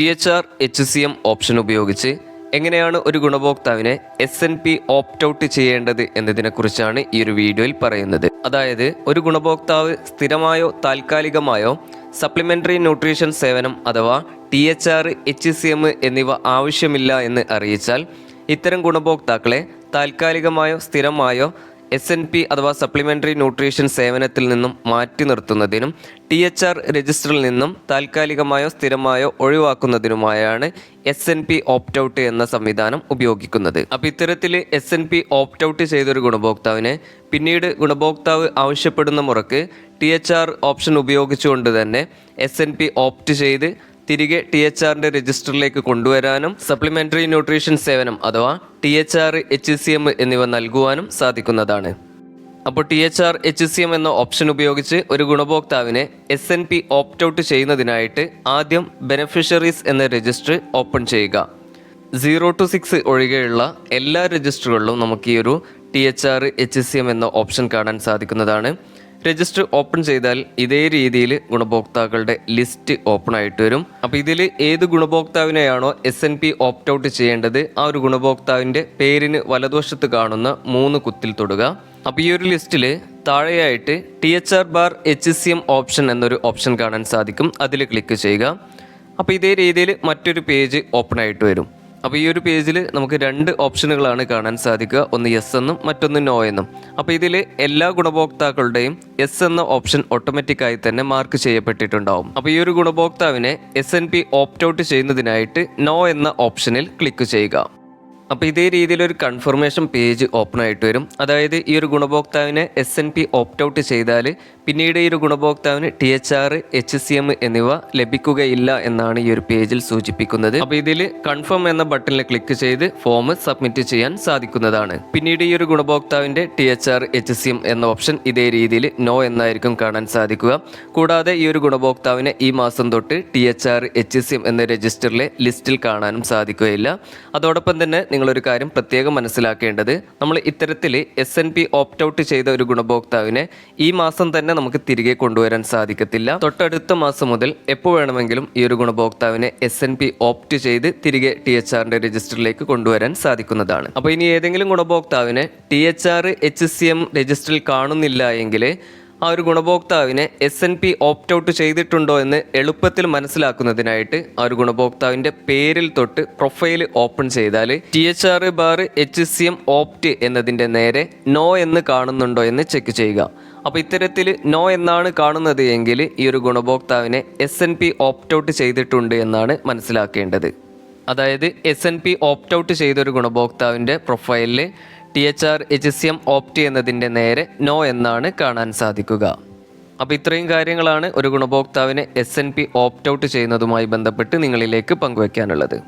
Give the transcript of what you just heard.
T H R H C M option ഉപയോഗിച്ച് എങ്ങനെയാണ് ഒരു ഗുണഭോക്താവിനെ S N P opt out ചെയ്യേണ്ടത് എന്നതിനെക്കുറിച്ചാണ് ഈ ഒരു വീഡിയോയിൽ പറയുന്നത്. അതായത് ഒരു ഗുണഭോക്താവ് സ്ഥിരമായോ താൽക്കാലികമായോ സപ്ലിമെന്ററി ന്യൂട്രീഷൻ സേവനം അഥവാ T H R H C M എന്നിവ ആവശ്യമില്ല എന്ന് അറിയിച്ചാൽ ഇത്തരം ഗുണഭോക്താക്കളെ താൽക്കാലികമായോ സ്ഥിരമായോ എസ് എൻ പി അഥവാ സപ്ലിമെന്ററി ന്യൂട്രീഷൻ സേവനത്തിൽ നിന്നും മാറ്റി നിർത്തുന്നതിനും ടി എച്ച് ആർ രജിസ്റ്ററിൽ നിന്നും താൽക്കാലികമായോ സ്ഥിരമായോ ഒഴിവാക്കുന്നതിനുമായാണ് S N P opt out എന്ന സംവിധാനം ഉപയോഗിക്കുന്നത്. അപ്പോൾ ഇത്തരത്തിൽ S N P opt out ചെയ്തൊരു ഗുണഭോക്താവിനെ പിന്നീട് ഗുണഭോക്താവ് ആവശ്യപ്പെടുന്ന മുറക്ക് ടി എച്ച് ആർ ഓപ്ഷൻ ഉപയോഗിച്ചുകൊണ്ട് തന്നെ എസ് എൻ പി ഓപ്റ്റ് ചെയ്ത് തിരികെ ടി എച്ച് ആറിന്റെ രജിസ്റ്ററിലേക്ക് കൊണ്ടുവരാനും സപ്ലിമെന്ററി ന്യൂട്രീഷൻ സേവനം അഥവാ T H R H C M എന്നിവ നൽകുവാനും സാധിക്കുന്നതാണ്. അപ്പോൾ T H R H C M എന്ന ഓപ്ഷൻ ഉപയോഗിച്ച് ഒരു ഗുണഭോക്താവിനെ S N P opt out ചെയ്യുന്നതിനായിട്ട് ആദ്യം ബെനഫിഷ്യറീസ് എന്ന രജിസ്റ്റർ ഓപ്പൺ ചെയ്യുക. സീറോ ടു സിക്സ് ഒഴികെയുള്ള എല്ലാ രജിസ്റ്ററുകളിലും നമുക്ക് ഈ ഒരു T H R H C M എന്ന ഓപ്ഷൻ കാണാൻ സാധിക്കുന്നതാണ്. രജിസ്റ്റർ ഓപ്പൺ ചെയ്താൽ ഇതേ രീതിയിൽ ഗുണഭോക്താക്കളുടെ ലിസ്റ്റ് ഓപ്പൺ ആയിട്ട് വരും. അപ്പോൾ ഇതിൽ ഏത് ഗുണഭോക്താവിനെയാണോ S N P opt out ചെയ്യേണ്ടത് ആ ഒരു ഗുണഭോക്താവിന്റെ പേരിന് വലതുവശത്ത് കാണുന്ന മൂന്ന് കുത്തിൽ തൊടുക. അപ്പോൾ ഈ ഒരു ലിസ്റ്റിൽ താഴെയായിട്ട് T H R bar H C M option എന്നൊരു ഓപ്ഷൻ കാണാൻ സാധിക്കും. അതിൽ ക്ലിക്ക് ചെയ്യുക. അപ്പോൾ ഇതേ രീതിയിൽ മറ്റൊരു പേജ് ഓപ്പൺ ആയിട്ട് വരും. അപ്പോൾ ഈ ഒരു പേജിൽ നമുക്ക് രണ്ട് ഓപ്ഷനുകളാണ് കാണാൻ സാധിക്കുക. ഒന്ന് യെസ് എന്നും മറ്റൊന്ന് നോ എന്നും. അപ്പോൾ ഇതിൽ എല്ലാ ഗുണഭോക്താക്കളുടെയും എസ് എന്ന ഓപ്ഷൻ ഓട്ടോമാറ്റിക്കായി തന്നെ മാർക്ക് ചെയ്യപ്പെട്ടിട്ടുണ്ടാവും. അപ്പോൾ ഈ ഒരു ഗുണഭോക്താവിനെ S N P opt out ചെയ്യുന്നതിനായിട്ട് no എന്ന ഓപ്ഷനിൽ ക്ലിക്ക് ചെയ്യുക. അപ്പോൾ ഇതേ രീതിയിൽ ഒരു കൺഫർമേഷൻ പേജ് ഓപ്പൺ ആയിട്ട് വരും. അതായത് ഈ ഒരു ഗുണഭോക്താവിനെ S N P opt out ചെയ്താൽ പിന്നീട് ഈ ഒരു ഗുണഭോക്താവിന് T H R H C M എന്നിവ ലഭിക്കുകയില്ല എന്നാണ് ഈ ഒരു പേജിൽ സൂചിപ്പിക്കുന്നത്. അപ്പോൾ ഇതിൽ കൺഫേം എന്ന ബട്ടണിൽ ക്ലിക്ക് ചെയ്ത് ഫോം സബ്മിറ്റ് ചെയ്യാൻ സാധിക്കുന്നതാണ്. പിന്നീട് ഈ ഒരു ഗുണഭോക്താവിന്റെ T H R H C M എന്ന ഓപ്ഷൻ ഇതേ രീതിയിൽ നോ എന്നായിരിക്കും കാണാൻ സാധിക്കുക. കൂടാതെ ഈ ഒരു ഗുണഭോക്താവിനെ ഈ മാസം തൊട്ട് T H R H C M എന്ന രജിസ്റ്ററിലെ ലിസ്റ്റിൽ കാണാനും സാധിക്കുകയില്ല. അതോടൊപ്പം തന്നെ നിങ്ങളൊരു കാര്യം പ്രത്യേകം മനസ്സിലാക്കേണ്ടത്. നമ്മൾ ഇത്തരത്തിൽ S N P opt out ചെയ്ത ഒരു ഗുണഭോക്താവിനെ ഈ മാസം തന്നെ നമുക്ക് തിരികെ കൊണ്ടുവരാൻ സാധിക്കത്തില്ല. തൊട്ടടുത്ത മാസം മുതൽ എപ്പോൾ വേണമെങ്കിലും ഈ ഒരു ഗുണഭോക്താവിനെ എസ് എൻ പി ഓപ്റ്റ് ചെയ്ത് തിരികെ ടി എച്ച് ആറിന്റെ രജിസ്റ്ററിലേക്ക് കൊണ്ടുവരാൻ സാധിക്കുന്നതാണ്. അപ്പോൾ ഇനി ഏതെങ്കിലും ഗുണഭോക്താവിനെ T H R H C M രജിസ്റ്ററിൽ കാണുന്നില്ല എങ്കിൽ ആ ഒരു ഗുണഭോക്താവിനെ S N P opt out ചെയ്തിട്ടുണ്ടോ എന്ന് എളുപ്പത്തിൽ മനസ്സിലാക്കുന്നതിനായിട്ട് ആ ഒരു ഗുണഭോക്താവിന്റെ പേരിൽ തൊട്ട് പ്രൊഫൈൽ ഓപ്പൺ ചെയ്താൽ T H R bar H C M opt എന്നതിന്റെ നേരെ നോ എന്ന് കാണുന്നുണ്ടോ എന്ന് ചെക്ക് ചെയ്യുക. അപ്പോൾ ഇത്തരത്തിൽ നോ എന്നാണ് കാണുന്നത് എങ്കിൽ ഈ ഒരു ഗുണഭോക്താവിനെ S N P opt out ചെയ്തിട്ടുണ്ട് എന്നാണ് മനസ്സിലാക്കേണ്ടത്. അതായത് S N P opt out ചെയ്തൊരു ഗുണഭോക്താവിന്റെ പ്രൊഫൈലിൽ T H R H C M opt എന്നതിന്റെ നേരെ നോ എന്നാണ് കാണാൻ സാധിക്കുക. അപ്പോൾ ഇത്രയും കാര്യങ്ങളാണ് ഒരു ഗുണഭോക്താവിനെ S N P opt out ചെയ്യുന്നതുമായി ബന്ധപ്പെട്ട് നിങ്ങളിലേക്ക് പങ്കുവയ്ക്കാനുള്ളത്